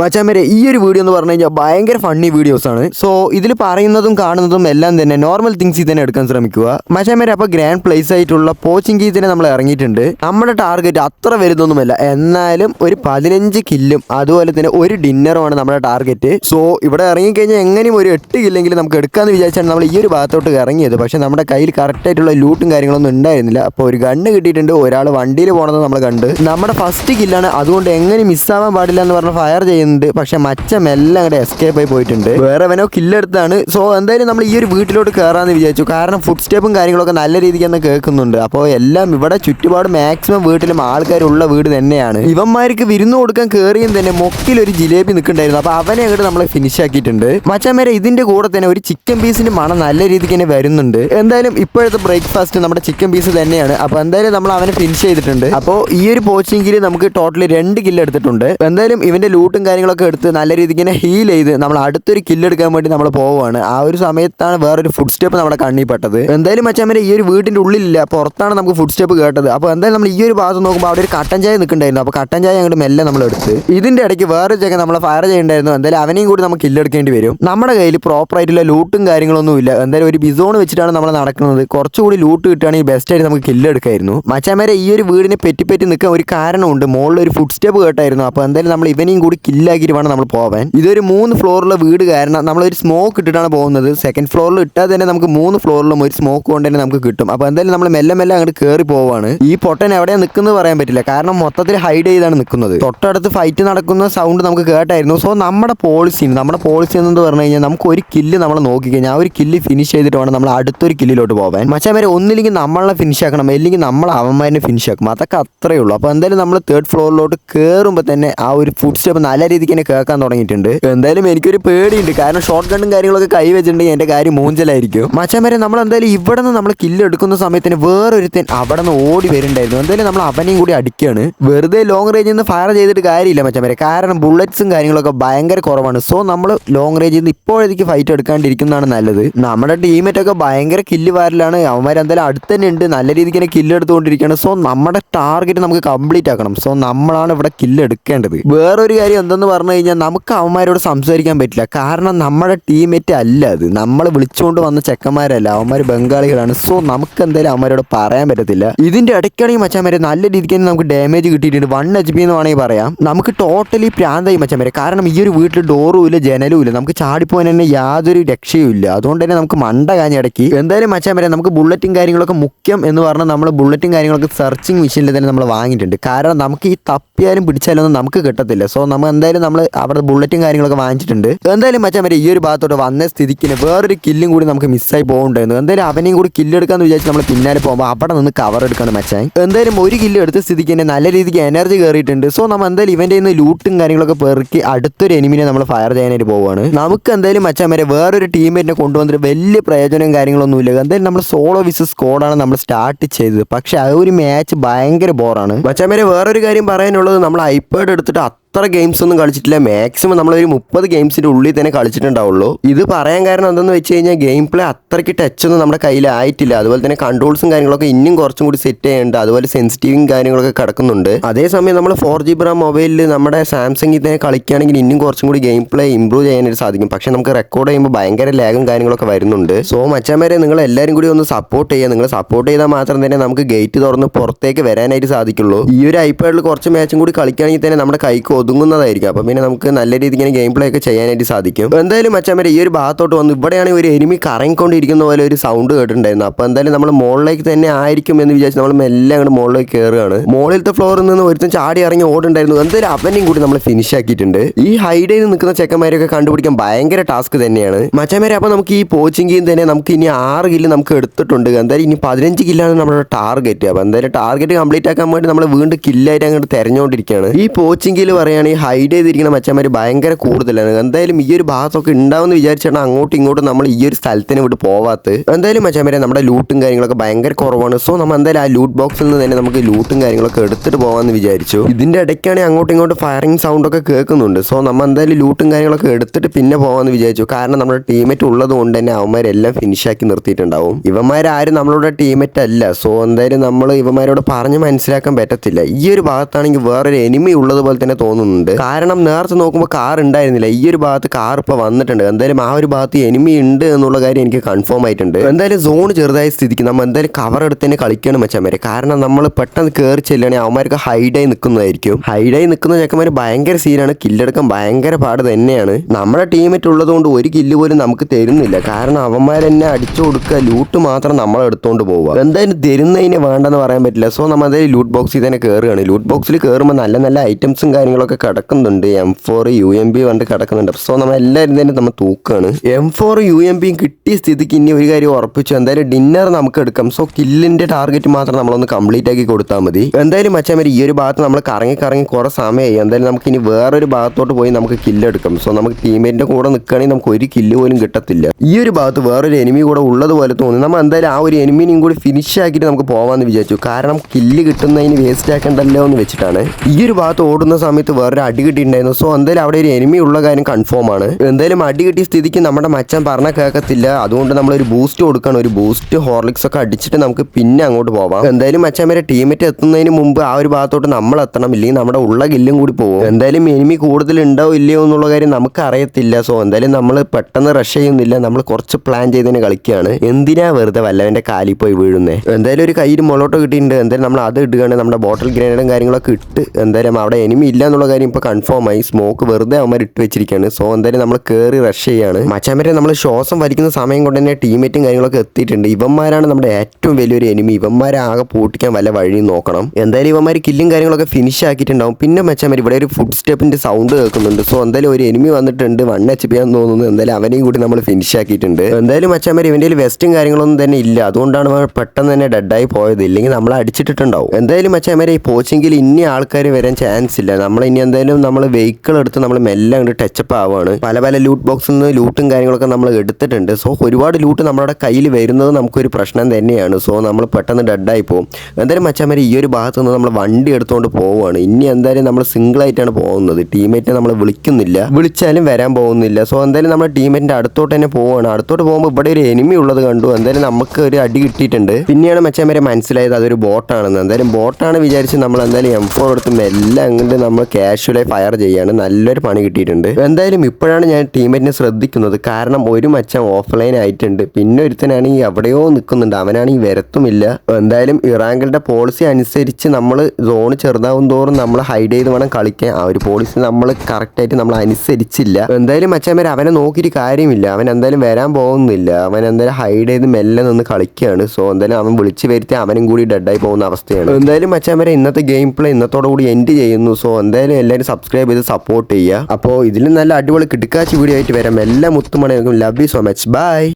മച്ചാമരെ ഈ ഒരു വീഡിയോ എന്ന് പറഞ്ഞു കഴിഞ്ഞാൽ ഭയങ്കര ഫണ്ണി വീഡിയോസ് ആണ്. സോ ഇതിൽ പറയുന്നതും കാണുന്നതും എല്ലാം തന്നെ നോർമൽ തിങ്സിൽ തന്നെ എടുക്കാൻ ശ്രമിക്കുക. മച്ചാമരെ അപ്പോൾ ഗ്രാൻഡ് പ്ലേസ് ആയിട്ടുള്ള പോച്ചിങ് തന്നെ നമ്മൾ ഇറങ്ങിയിട്ടുണ്ട്. നമ്മുടെ ടാർഗറ്റ് അത്ര വലുതൊന്നുമല്ല. എന്നാലും ഒരു പതിനഞ്ച് കില്ലും അതുപോലെ തന്നെ ഒരു ഡിന്നറുമാണ് നമ്മുടെ ടാർഗറ്റ് സോ ഇവിടെ ഇറങ്ങിക്കഴിഞ്ഞാൽ എങ്ങനെയും ഒരു എട്ട് കില്ലെങ്കിലും നമുക്ക് എടുക്കാമെന്ന് വിചാരിച്ചാണ് നമ്മൾ ഈ ഒരു ഭാഗത്തോട്ട് ഇറങ്ങിയത്. പക്ഷേ നമ്മുടെ കയ്യിൽ കറക്റ്റായിട്ടുള്ള ലൂട്ടും കാര്യങ്ങളൊന്നും ഉണ്ടായിരുന്നില്ല. അപ്പോൾ ഒരു ഗണ്ണ് കിട്ടിയിട്ടുണ്ട്. ഒരാൾ വണ്ടിയിൽ പോകണമെന്ന് നമ്മൾ കണ്ട്. നമ്മുടെ ഫസ്റ്റ് കില്ലാണ് അതുകൊണ്ട് എങ്ങനെ മിസ്സാവാൻ പാടില്ല എന്ന് പറഞ്ഞ് ഫയർ ചെയ്യുന്നുണ്ട് പക്ഷെ മച്ചം എല്ലാം അങ്ങോട്ട് എസ്കേപ്പ് ആയി പോയിട്ടുണ്ട്. വേറെ അവനോ കില്ലെടുത്താണ് സോ എന്തായാലും നമ്മൾ ഈ ഒരു വീട്ടിലോട്ട് കയറാമെന്ന് വിചാരിച്ചു. കാരണം ഫുഡ് സ്റ്റെപ്പും കാര്യങ്ങളൊക്കെ നല്ല രീതിക്ക് തന്നെ കേൾക്കുന്നുണ്ട്. അപ്പോൾ എല്ലാം ഇവിടെ ചുറ്റുപാട് മാക്സിമം വീട്ടിലും ആൾക്കാരുള്ള വീട് തന്നെയാണ്. ഇവന്മാർക്ക് വിരുന്ന് കൊടുക്കാൻ കയറിയും തന്നെ മൊക്കിൽ ഒരു ജിലേബി നിൽക്കുന്നുണ്ടായിരുന്നു. അപ്പോൾ അവനെ അങ്ങോട്ട് നമ്മൾ ഫിനിഷ് ആക്കിയിട്ടുണ്ട്. മച്ചാമേരെ ഇതിന്റെ കൂടെ തന്നെ ഒരു ചിക്കൻ പീസിന്റെ മണം നല്ല രീതിക്ക് തന്നെ വരുന്നുണ്ട്. എന്തായാലും ഇപ്പോഴത്തെ ബ്രേക്ക്ഫാസ്റ്റ് നമ്മുടെ ചിക്കൻ പീസ് തന്നെയാണ്. അപ്പോൾ എന്തായാലും നമ്മൾ അവനെ ഫിനിഷ് ചെയ്തിട്ടുണ്ട്. അപ്പോൾ ഈ ഒരു പോച്ചിങ്ങിൽ നമുക്ക് ടോട്ടലി രണ്ട് കില്ല് എടുത്തിട്ടുണ്ട്. എന്തായാലും ഇവന്റെ ലൂട്ടും കാര്യങ്ങളൊക്കെ എടുത്ത് നല്ല രീതിക്ക് ഇങ്ങനെ ഹീൽ ചെയ്ത് നമ്മൾ അടുത്തൊരു കില്ല് എടുക്കാൻ വേണ്ടി നമ്മൾ പോവുകയാണ്. ആ ഒരു സമയത്താണ് വേറൊരു ഫുഡ് സ്റ്റെപ്പ് നമ്മുടെ കണ്ണിൽ പെട്ടത്. എന്തായാലും മച്ചാമരെ ഈ ഒരു വീടിന്റെ ഉള്ളിലില്ല. പുറത്താണ് നമുക്ക് ഫുഡ് സ്റ്റെപ്പ് കേട്ടത്. അപ്പോൾ എന്തായാലും നമ്മൾ ഈ ഒരു ഭാഗത്ത് നോക്കുമ്പോൾ അവിടെ ഒരു കട്ടൻ ചായ നിൽക്കുന്നുണ്ടായിരുന്നു. അപ്പോൾ കട്ടൻ ചായ അങ്ങോട്ട് മെല്ലെ നമ്മൾ എടുത്ത് ഇതിന്റെ ഇടയ്ക്ക് വേറെ ചെക്കൻ നമ്മൾ ഫയർ ചെയ്യണ്ടായിരുന്നു. എന്തായാലും അവനെയും കൂടി നമുക്ക് കില്ലെടുക്കേണ്ടി വരും. നമ്മുടെ കയ്യിൽ പ്രോപ്പറായിട്ടുള്ള ലൂട്ടും കാര്യങ്ങളൊന്നും ഇല്ല. എന്തായാലും ഒരു ബിസോൺ വെച്ചിട്ടാണ് നമ്മൾ നടക്കുന്നത്. കുറച്ചുകൂടി ലൂട്ട് കിട്ടുകയാണെങ്കിൽ ബെസ്റ്റായിട്ട് നമുക്ക് കില്ലെടുക്കായിരുന്നു മച്ചാമരെ ഈ ഒരു വീടിനെ പെറ്റി പറ്റി നിൽക്കാൻ ഒരു കാരണമുണ്ട്. മുകളിൽ ഒരു ഫുഡ് സ്റ്റെപ്പ് കേട്ടായിരുന്നു. അപ്പോൾ എന്തായാലും നമ്മൾ ഇവനെയും കൂടി കില്ലാക്കിയിട്ട് വേണം നമ്മൾ പോവാൻ. ഇതൊരു മൂന്ന് ഫ്ലോറിലെ വീട് കാരണം നമ്മളൊരു സ്മോക്ക് ഇട്ടിട്ടാണ് പോകുന്നത്. സെക്കൻഡ് ഫ്ലോറിൽ ഇട്ടാൽ തന്നെ നമുക്ക് മൂന്ന് ഫ്ലോറിലും ഒരു സ്മോക്ക് കൊണ്ട് തന്നെ നമുക്ക് കിട്ടും. അപ്പോൾ എന്തായാലും നമ്മൾ മെല്ലെ മെല്ലെ അങ്ങോട്ട് കയറി പോവാണ്. ഈ പൊട്ടൻ എവിടെയാണ് നിൽക്കുന്നത് പറയാൻ പറ്റില്ല. കാരണം മൊത്തത്തിൽ ഹൈഡ് ചെയ്താണ് നിൽക്കുന്നത് തൊട്ടടുത്ത് ഫൈറ്റ് നടക്കുന്ന സൗണ്ട് നമുക്ക് കേട്ടായിരുന്നു. സോ നമ്മുടെ പോളിസി നമ്മുടെ പോളിസി എന്ന് പറഞ്ഞു കഴിഞ്ഞാൽ നമുക്ക് ഒരു കില്ല് നമ്മൾ നോക്കിക്കഴിഞ്ഞാൽ ആ ഒരു കില്ല് ഫിനിഷ് ചെയ്തിട്ട് വേണം നമ്മൾ അടുത്തൊരു കില്ലിലോട്ട് പോകാൻ വരെ ഒന്നില്ലെങ്കിൽ നമ്മളെ ഫിനിഷ് ആക്കണം. അല്ലെങ്കിൽ നമ്മൾ അവന്മാരെ ഫിനിഷ് ആക്കണം അതൊക്കെ അത്രേ ഉള്ളൂ. അപ്പോൾ എന്തായാലും നമ്മൾ തേർഡ് ഫ്ലോറിലോട്ട് കയറുമ്പോൾ തന്നെ ആ ഒരു ഫുഡ് സ്റ്റെപ്പ് നല്ല രീതിക്ക് എന്നെ കേൾക്കാൻ തുടങ്ങിയിട്ടുണ്ട്. എന്തായാലും എനിക്കൊരു പേടിയുണ്ട്. കാരണം ഷോർട്ട് ഗണ്ണും കാര്യങ്ങളൊക്കെ കൈ വെച്ചിട്ടുണ്ടെങ്കിൽ എന്റെ കാര്യം മൂഞ്ചലായിരിക്കും. മച്ചാൻ വരെ നമ്മൾ എന്തായാലും ഇവിടെ നിന്ന് നമ്മൾ കില്ല് എടുക്കുന്ന സമയത്തിന് വേറൊരുത്തൻ അവിടെ നിന്ന് ഓടി വരുന്നുണ്ടായിരുന്നു എന്തായാലും നമ്മൾ അവനെയും കൂടി അടിക്കുകയാണ്. വെറുതെ ലോങ് റേഞ്ചിൽ നിന്ന് ഫയർ ചെയ്തിട്ട് കാര്യമില്ല മച്ചാൻ വരെ. കാരണം ബുള്ളറ്റ്സും കാര്യങ്ങളൊക്കെ ഭയങ്കര കുറവാണ്. സോ നമ്മൾ ലോങ് റേഞ്ചിൽ നിന്ന് ഇപ്പോഴത്തേക്ക് ഫൈറ്റ് എടുക്കാണ്ടിരിക്കുന്നതാണ് നല്ലത്. നമ്മുടെ ടീമേറ്റൊക്കെ ഭയങ്കര കില്ല് വാരലാണ് അവന്മാർ എന്തായാലും അടുത്ത് തന്നെ ഉണ്ട് നല്ല രീതിക്ക് തന്നെ കില്ല് എടുത്തുകൊണ്ടിരിക്കുകയാണ്. സോ നമ്മുടെ ടാർഗറ്റ് നമുക്ക് കംപ്ലീറ്റ് ആക്കണം. സോ നമ്മളാണ് ഇവിടെ കില്ല് എടുക്കേണ്ടത്. വേറൊരു കാര്യം എന്തെന്ന് പറഞ്ഞു കഴിഞ്ഞാൽ നമുക്ക് അവന്മാരോട് സംസാരിക്കാൻ പറ്റില്ല. കാരണം നമ്മുടെ ടീമേറ്റ് അല്ല അത്. നമ്മൾ വിളിച്ചുകൊണ്ട് വന്ന ചെക്കന്മാരല്ല. അവന്മാർ ബംഗാളികളാണ്. സോ നമുക്ക് എന്തായാലും അവന്മാരോട് പറയാൻ പറ്റത്തില്ല. ഇതിന്റെ ഇടയ്ക്കാണെങ്കിൽ മച്ചാമാരെ നല്ല രീതിക്ക് തന്നെ നമുക്ക് ഡാമേജ് കിട്ടിയിട്ടുണ്ട്. വൺ എച്ച് പി എന്ന് വേണമെങ്കിൽ പറയാം. നമുക്ക് ടോട്ടലി പ്രാന്തായി മച്ചാമാരെ കാരണം ഈ ഒരു വീട്ടിൽ ഡോറും ഇല്ല ജനലും ഇല്ല. നമുക്ക് ചാടിപ്പോകാൻ തന്നെ യാതൊരു രക്ഷയും ഇല്ല. അതുകൊണ്ട് തന്നെ നമുക്ക് മണ്ട കാഞ്ഞിടയ്ക്ക് എന്തായാലും മച്ചാമാരെ നമുക്ക് ബുള്ളറ്റും കാര്യങ്ങളൊക്കെ മുഖ്യം എന്ന് പറഞ്ഞാൽ നമ്മൾ ബുള്ളറ്റും കാര്യങ്ങളൊക്കെ സെർച്ചിങ് മെഷീനിൽ തന്നെ നമ്മൾ വാങ്ങിയിട്ടുണ്ട്. കാരണം നമുക്ക് ഈ തപ്പിയാലും പിടിച്ചാലും ഒന്നും നമുക്ക് കിട്ടത്തില്ല. സോ നമ്മൾ എന്തായാലും നമ്മൾ അവിടെ ബുള്ളറ്റും കാര്യങ്ങളൊക്കെ വാങ്ങിച്ചിട്ടുണ്ട്. എന്തായാലും മച്ചാൻ വരെ ഈ ഒരു ഭാഗത്തോട്ട് വന്ന സ്ഥിതിക്ക് വേറൊരു കില്ലും കൂടി നമുക്ക് മിസ്സായി പോകുന്നുണ്ടായിരുന്നു എന്തായാലും അവനെയും കൂടി കില്ലെടുക്കാന്ന് വിചാരിച്ച് നമ്മൾ പിന്നാലെ പോകുമ്പോൾ അവിടെ നിന്ന് കവർ എടുക്കാണ് മച്ചാൻ. എന്തായാലും ഒരു കില്ല് എടുത്ത സ്ഥിതിക്ക് തന്നെ നല്ല രീതിക്ക് എനർജി കയറിയിട്ടുണ്ട് സോ നമ്മൾ എന്തായാലും ഇവന്റെ നിന്ന് ലൂട്ടും കാര്യങ്ങളൊക്കെ പെറുക്കി അടുത്തൊരു എനിമിനെ നമ്മൾ ഫയർ ചെയ്യാനായിട്ട് പോവുകയാണ്. നമുക്ക് എന്തായാലും മച്ചാൻ വരെ വേറൊരു ടീമിനെ കൊണ്ടുവന്നിട്ട് വലിയ പ്രയോജനവും കാര്യങ്ങളൊന്നുമില്ല എന്തായാലും നമ്മൾ സോളോ വിസ് സ്കോഡാണ് നമ്മൾ സ്റ്റാർട്ട് ചെയ്തത്. പക്ഷെ ആ ഒരു മാച്ച് ഭയങ്കര ബോറാണ് മച്ചാൻ വരെ വേറൊരു കാര്യം പറയാനുള്ളത് നമ്മൾ ഐപാഡ് എടുത്തിട്ട് അത്ര ഗെയിംസ് ഒന്നും കളിച്ചിട്ടില്ല. മാക്സിമം നമ്മളൊരു മുപ്പത് ഗെയിംസിന്റെ ഉള്ളിൽ തന്നെ കളിച്ചിട്ടുണ്ടാവുള്ളൂ. ഇത് പറയാൻ കാരണം എന്തെന്ന് വെച്ച് കഴിഞ്ഞാൽ ഗെയിം പ്ലേ അത്രയ്ക്ക് ടച്ച് ഒന്നും നമ്മുടെ കയ്യിലായിട്ടില്ല അതുപോലെ തന്നെ കൺട്രോൾസും കാര്യങ്ങളൊക്കെ ഇന്നും കുറച്ചും കൂടി സെറ്റ് ചെയ്യേണ്ട അതുപോലെ സെൻസിറ്റീവും കാര്യങ്ങളൊക്കെ കിടക്കുന്നുണ്ട്. അതേസമയം നമ്മൾ ഫോർ ജി ബ്രാ മൊബൈലിൽ നമ്മുടെ സാംസങ്ങിൽ തന്നെ കളിക്കുകയാണെങ്കിൽ ഇനിയും കുറച്ചും കൂടി ഗെയിം പ്ലേ ഇമ്പ്രൂവ് ചെയ്യാനായിട്ട് സാധിക്കും. പക്ഷേ നമുക്ക് റെക്കോർഡ് ചെയ്യുമ്പോൾ ഭയങ്കര ലാഗും കാര്യങ്ങളൊക്കെ വരുന്നുണ്ട്. സോ മച്ചാമാരെ നിങ്ങൾ എല്ലാവരും കൂടി ഒന്ന് സപ്പോർട്ട് ചെയ്യുക. നിങ്ങൾ സപ്പോർട്ട് ചെയ്താൽ മാത്രം തന്നെ നമുക്ക് ഗേറ്റ് തുറന്ന് പുറത്തേക്ക് വരാനായിട്ട് സാധിക്കുള്ളൂ. ഈ ഒരു ഐപാഡിൽ കുറച്ച് മാച്ചും കൂടി കളിക്കുകയാണെങ്കിൽ തന്നെ നമ്മുടെ കൈക്ക് ഒതുങ്ങുന്നതായിരിക്കും. അപ്പം പിന്നെ നമുക്ക് നല്ല രീതിയിൽ ഇങ്ങനെ ഗെയിം പ്ലേ ഒക്കെ ചെയ്യാനായിട്ട് സാധിക്കും. എന്തായാലും മച്ചാമരെ ഈ ഒരു ഭാഗത്തോട്ട് വന്നു. ഇവിടെയാണ് ഒരു എനിമി കറങ്ങിക്കൊണ്ടിരിക്കുന്ന പോലെ ഒരു സൗണ്ട് കേട്ടിട്ടുണ്ടായിരുന്നു അപ്പോൾ എന്തായാലും നമ്മൾ മുകളിലേക്ക് തന്നെ ആയിരിക്കും എന്ന് വിചാരിച്ച് നമ്മൾ മെല്ലെ അങ്ങോട്ട് മുകളിലേക്ക് കയറുകയാണ് മുകളിലത്തെ ഫ്ലോറിൽ നിന്ന് ഒരുത്തും ചാടി ഇറങ്ങി ഓടുണ്ടായിരുന്നു. എന്തായാലും അവനെയും കൂടി നമ്മൾ ഫിനിഷ് ആക്കിയിട്ടുണ്ട്. ഈ ഹൈഡ് നിൽക്കുന്ന ചെക്കന്മാരെയൊക്കെ കണ്ടുപിടിക്കാൻ ഭയങ്കര ടാസ്ക് തന്നെയാണ്. മച്ചാമരെ അപ്പോൾ നമുക്ക് ഈ പോച്ചിങ്ങിയും തന്നെ നമുക്ക് ഇനി ആറ് കില്ല് നമുക്ക് എടുത്തിട്ടുണ്ട്. എന്തായാലും ഇനി പതിനഞ്ച് കില്ലാണ് നമ്മുടെ ടാർഗറ്റ് അപ്പോൾ എന്തായാലും ടാർഗറ്റ് കംപ്ലീറ്റ് ആക്കാൻ വേണ്ടി നമ്മൾ വീണ്ടും കില്ലായിട്ട് അങ്ങോട്ട് തെരഞ്ഞുകൊണ്ടിരിക്കുകയാണ് ഈ പോച്ചിങ്ങിൽ പറയുകയാണെങ്കിൽ ഹൈഡ് ചെയ്തിരിക്കുന്ന മച്ചന്മാർ ഭയങ്കര കൂടുതലാണ്. എന്തായാലും ഈ ഒരു ഭാഗത്തൊക്കെ ഉണ്ടാവുമെന്ന് വിചാരിച്ചാണ് അങ്ങോട്ടും ഇങ്ങോട്ടും നമ്മൾ ഈ ഒരു സ്ഥലത്തിന് വിട്ട് പോവാത്തത്. എന്തായാലും മച്ചന്മാരെ നമ്മുടെ ലൂട്ടും കാര്യങ്ങളൊക്കെ ഭയങ്കര കുറവാണ്. സോ നമ്മൾ എന്തായാലും ആ ലൂട്ട് ബോക്സിൽ നിന്ന് തന്നെ നമുക്ക് ലൂട്ടും കാര്യങ്ങളൊക്കെ എടുത്തിട്ട് പോകാമെന്ന് വിചാരിച്ചു. ഇതിന്റെ ഇടയ്ക്കാണ് അങ്ങോട്ടും ഇങ്ങോട്ട് ഫയറിംഗ് സൗണ്ട് ഒക്കെ കേൾക്കുന്നുണ്ട്. സോ നമ്മൾ എന്തായാലും ലൂട്ടും കാര്യങ്ങളൊക്കെ എടുത്തിട്ട് പിന്നെ പോകാമെന്ന് വിചാരിച്ചു. കാരണം നമ്മുടെ ടീമേറ്റ് ഉള്ളത് കൊണ്ട് തന്നെ അവന്മാരെല്ലാം ഫിനിഷ് ആക്കി നിർത്തിയിട്ടുണ്ടാവും. ഇവന്മാരാരും നമ്മളുടെ ടീമേറ്റ് അല്ല. സോ എന്തായാലും നമ്മൾ ഇവന്മാരോട് പറഞ്ഞ് മനസ്സിലാക്കാൻ പറ്റത്തില്ല. ഈ ഒരു ഭാഗത്താണെങ്കിൽ വേറൊരു എനിമി ഉള്ളത് പോലെ തന്നെ. തോന്നുന്നു തോന്നുന്നുണ്ട്. കാരണം നേരത്തെ നോക്കുമ്പോൾ കാർ ഉണ്ടായിരുന്നില്ല ഈ ഒരു ഭാഗത്ത് കാർ ഇപ്പോൾ വന്നിട്ടുണ്ട്. എന്തായാലും ആ ഒരു ഭാഗത്ത് എനിമി ഉണ്ട് എന്നുള്ള കാര്യം എനിക്ക് കൺഫേം ആയിട്ടുണ്ട്. എന്തായാലും സോൺ ചെറുതായി സ്ഥിതിക്ക് നമ്മൾ എന്തായാലും കവർ എടുത്ത് തന്നെ കളിക്കണം മച്ചന്മാരെ കാരണം നമ്മൾ പെട്ടെന്ന് കയറി ചെല്ലുകയാണെങ്കിൽ അവന്മാർക്ക് ഹൈഡായി നിൽക്കുന്നതായിരിക്കും ഹൈഡായി നിൽക്കുന്ന ചെക്കന്മാർ ഭയങ്കര സീനാണ് കില്ലെടുക്കാൻ ഭയങ്കര പാട് തന്നെയാണ്. നമ്മുടെ ടീമേറ്റ് ഉള്ളതുകൊണ്ട് ഒരു കില്ല് പോലും നമുക്ക് തരുന്നില്ല. കാരണം അവന്മാരെന്നെ അടിച്ചു കൊടുക്കുക ലൂട്ട് മാത്രം നമ്മൾ എടുത്തുകൊണ്ട് പോവുക. എന്തായാലും തരുന്നതിന് വേണ്ടെന്ന് പറയാൻ പറ്റില്ല. സോ നമ്മൾ എന്തായാലും ലൂട്ട് ബോക്സിൽ തന്നെ കയറുകയാണ് ലൂട്ട് ബോക്സിൽ കയറുമ്പോൾ നല്ല നല്ല ഐറ്റംസും കാര്യങ്ങളൊക്കെ കിടക്കുന്നുണ്ട്. M four U M B പറഞ്ഞിട്ട് കിടക്കുന്നുണ്ട്. സോ നമ്മൾ എല്ലാവരും തന്നെ നമ്മൾ തൂക്കാണ്. എം ഫോർ യു എം ബിയും കിട്ടിയ സ്ഥിതിക്ക് ഇനി ഒരു കാര്യം ഉറപ്പിച്ചു. എന്തായാലും ഡിന്നർ നമുക്ക് എടുക്കാം. സോ കില്ലിന്റെ ടാർഗറ്റ് മാത്രം നമ്മളൊന്ന് കംപ്ലീറ്റ് ആക്കി കൊടുത്താൽ മതി. എന്തായാലും മച്ചാൻ ഈ ഒരു ഭാഗത്ത് നമ്മൾ കറങ്ങി കറങ്ങി കുറെ സമയമായി എന്തായാലും നമുക്ക് ഇനി വേറൊരു ഭാഗത്തോട്ട് പോയി നമുക്ക് കില്ല് എടുക്കാം. സോ നമുക്ക് ടീമേറ്റിന്റെ കൂടെ നിൽക്കുകയാണെങ്കിൽ നമുക്ക് ഒരു കില്ല് പോലും കിട്ടത്തില്ല. ഈ ഒരു ഭാഗത്ത് വേറൊരു എനിമി കൂടെ ഉള്ളതുപോലെ തോന്നി. നമ്മൾ എന്തായാലും ആ ഒരു എനിമിനെയും കൂടി ഫിനിഷ് ആക്കിയിട്ട് നമുക്ക് പോകാമെന്ന് വിചാരിച്ചു. കാരണം കില്ല് കിട്ടുന്നതിന് വേസ്റ്റ് ആക്കണ്ടല്ലോ എന്ന് വെച്ചിട്ടാണ്. ഈ ഒരു ഭാഗത്ത് ഓടുന്ന സമയത്ത് വേറൊരു അടി കിട്ടിയിട്ടുണ്ടായിരുന്നു. സോ എന്തായാലും അവിടെ ഒരു എനിമി ഉള്ള കാര്യം കൺഫേം ആണ്. എന്തായാലും അടി കിട്ടിയ സ്ഥിതിക്ക് നമ്മുടെ മച്ചാൻ പറഞ്ഞ കേൾക്കത്തില്ല അതുകൊണ്ട് നമ്മൾ ഒരു ബൂസ്റ്റ് കൊടുക്കണം. ഒരു ബൂസ്റ്റ് ഹോർലിക്സ് ഒക്കെ അടിച്ചിട്ട് നമുക്ക് പിന്നെ അങ്ങോട്ട് പോവാം. എന്തായാലും മച്ചാൻ വരെ ടീമേറ്റ് എത്തുന്നതിന് മുമ്പ് ആ ഒരു ഭാഗത്തോട്ട് നമ്മൾ എത്തണം. ഇല്ലെങ്കിൽ നമ്മുടെ ഉള്ള ഗില്ലും കൂടി പോകും. എന്തായാലും എനിമി കൂടുതൽ ഉണ്ടോ ഇല്ലയോ എന്നുള്ള കാര്യം നമുക്ക് അറിയത്തില്ല. സോ എന്തായാലും നമ്മൾ പെട്ടെന്ന് റഷ് ചെയ്യുന്നില്ല. നമ്മൾ കുറച്ച് പ്ലാൻ ചെയ്തതിന് കളിക്കുകയാണ്. എന്തിനാ വെറുതെ വല്ലവന്റെ കാലിൽ പോയി വീഴുന്നേ? എന്തായാലും ഒരു കയ്യിൽ മുളോട്ട് കിട്ടിയിട്ടുണ്ട്. എന്തായാലും നമ്മൾ അത് ഇടുകയാണ്. നമ്മുടെ ബോട്ടിൽ ഗ്രനേഡും കാര്യങ്ങളൊക്കെ ഇട്ട് എന്തായാലും അവിടെ എനിമി ഇല്ല എന്നുള്ള കാര്യം ഇപ്പോൾ കൺഫേം ആയി. സ്മോക്ക് വെറുതെ അവന്മാർ ഇട്ട് വെച്ചിരിക്കുകയാണ് സോ എന്തായാലും നമ്മൾ കയറി റഷ് ചെയ്യാണ്. മച്ചാമരെ നമ്മൾ ശ്വാസം വലിക്കുന്ന സമയം കൊണ്ട് തന്നെ ടീമേറ്റും കാര്യങ്ങളൊക്കെ എത്തിയിട്ടുണ്ട്. ഇവന്മാരാണ് നമ്മുടെ ഏറ്റവും വലിയൊരു എനിമി ഇവന്മാരെ ആകെ പൂട്ടിക്കാൻ വല്ല വഴിയും നോക്കണം. എന്തായാലും ഇവന്മാർ കില്ലും കാര്യങ്ങളൊക്കെ ഫിനിഷ് ആക്കിയിട്ടുണ്ടാവും. പിന്നെ മച്ചാമര് ഇവിടെ ഒരു ഫുഡ് സ്റ്റെപ്പിന്റെ സൗണ്ട് കേൾക്കുന്നുണ്ട്. സോ എന്തായാലും ഒരു എനിമി വന്നിട്ടുണ്ട്. വൺ എച്ച് പി ആണെന്ന് തോന്നുന്നു. എന്തായാലും അവനെയും കൂടി നമ്മൾ ഫിനിഷ് ആക്കിയിട്ടുണ്ട്. എന്തായാലും മച്ചാമര് ഇവന്റെ വെസ്റ്റും കാര്യങ്ങളൊന്നും തന്നെ ഇല്ല. അതുകൊണ്ടാണ് പെട്ടെന്ന് തന്നെ ഡെഡായി പോയത്. ഇല്ലെങ്കിൽ നമ്മൾ അടിച്ചിട്ടുണ്ടാവും എന്തായാലും മച്ചാമരെ ഈ പോച്ചിങ്കിൽ ഇനി ആൾക്കാർ വരാൻ ചാൻസ് ഇല്ല. നമ്മൾ ഇനി എന്തായാലും നമ്മൾ വെഹിക്കിൾ എടുത്ത് നമ്മൾ മെല്ലെ അങ്ങോട്ട് ടച്ചപ്പ് ആവുകയാണ് പല പല ലൂട്ട് ബോക്സിൽ നിന്ന് ലൂട്ടും കാര്യങ്ങളൊക്കെ നമ്മൾ എടുത്തിട്ടുണ്ട്. സോ ഒരുപാട് ലൂട്ട് നമ്മുടെ കയ്യിൽ വരുന്നത് നമുക്കൊരു പ്രശ്നം തന്നെയാണ്. സോ നമ്മൾ പെട്ടെന്ന് ഡെഡായി പോകും എന്തായാലും മച്ചാമാരെ ഈ ഒരു ഭാഗത്ത് നിന്ന് നമ്മൾ വണ്ടി എടുത്തുകൊണ്ട് പോവുകയാണ് ഇനി എന്തായാലും നമ്മൾ സിംഗിൾ ആയിട്ടാണ് പോകുന്നത്. ടീമേറ്റിനെ നമ്മൾ വിളിക്കുന്നില്ല. വിളിച്ചാലും വരാൻ പോകുന്നില്ല. സോ എന്തായാലും നമ്മൾ ടീമേറ്റിന്റെ അടുത്തോട്ട് തന്നെ പോവുകയാണ് അടുത്തോട്ട് പോകുമ്പോൾ ഇവിടെ ഒരു എനിമി ഉള്ളത് കണ്ടു. എന്തായാലും നമുക്ക് ഒരു അടി കിട്ടിയിട്ടുണ്ട്. പിന്നെയാണ് മച്ചാമാരെ മനസ്സിലായത് അതൊരു ബോട്ടാണെന്ന് എന്തായാലും ബോട്ടാണ് വിചാരിച്ച് നമ്മൾ എന്തായാലും എം ഫോർ എടുത്ത് എല്ലാം അങ്ങോട്ട് നമ്മൾ കാഷ്വലായി ഫയർ ചെയ്യാണ്. നല്ലൊരു പണി കിട്ടിയിട്ടുണ്ട്. എന്തായാലും ഇപ്പോഴാണ് ഞാൻ ടീമേറ്റിനെ ശ്രദ്ധിക്കുന്നത്. കാരണം ഒരു മച്ചം ഓഫ്ലൈൻ ആയിട്ടുണ്ട്. പിന്നെ ഒരുത്തനാണെങ്കിൽ എവിടെയോ നിൽക്കുന്നുണ്ട്. അവനാണെങ്കിൽ വരത്തുമില്ല. എന്തായാലും ഇറാങ്കിളുടെ പോളിസി അനുസരിച്ച് നമ്മൾ സോൺ ചെറുതാവും തോറും നമ്മൾ ഹൈഡ് ചെയ്ത് വേണം കളിക്കാൻ. ആ ഒരു പോളിസി നമ്മൾ കറക്റ്റായിട്ട് നമ്മൾ അനുസരിച്ചില്ല. എന്തായാലും മച്ചാന്മാർ അവനെ നോക്കിയിട്ട് കാര്യമില്ല. അവൻ എന്തായാലും വരാൻ പോകുന്നില്ല. അവൻ എന്തായാലും ഹൈഡ് ചെയ്ത് മെല്ലെ നിന്ന് കളിക്കുകയാണ്. സോ എന്തായാലും അവൻ വിളിച്ചു വരുത്തി അവനും കൂടി ഡെഡായി പോകുന്ന അവസ്ഥയാണ്. എന്തായാലും മച്ചാന്മാരെ ഇന്നത്തെ ഗെയിം പ്ലേ ഇന്നത്തോടു കൂടി എൻഡ് ചെയ്യുന്നു. സോ എന്തായാലും എല്ലാവരും സബ്സ്ക്രൈബ് ചെയ്ത് സപ്പോർട്ട് ചെയ്യുക. അപ്പോൾ ഇതിലും നല്ല അടിപൊളി കിടക്കാച്ചി വീഡിയോ ആയിട്ട് വരാം. എല്ലാ മുത്തുമണികൾക്കും love you so much bye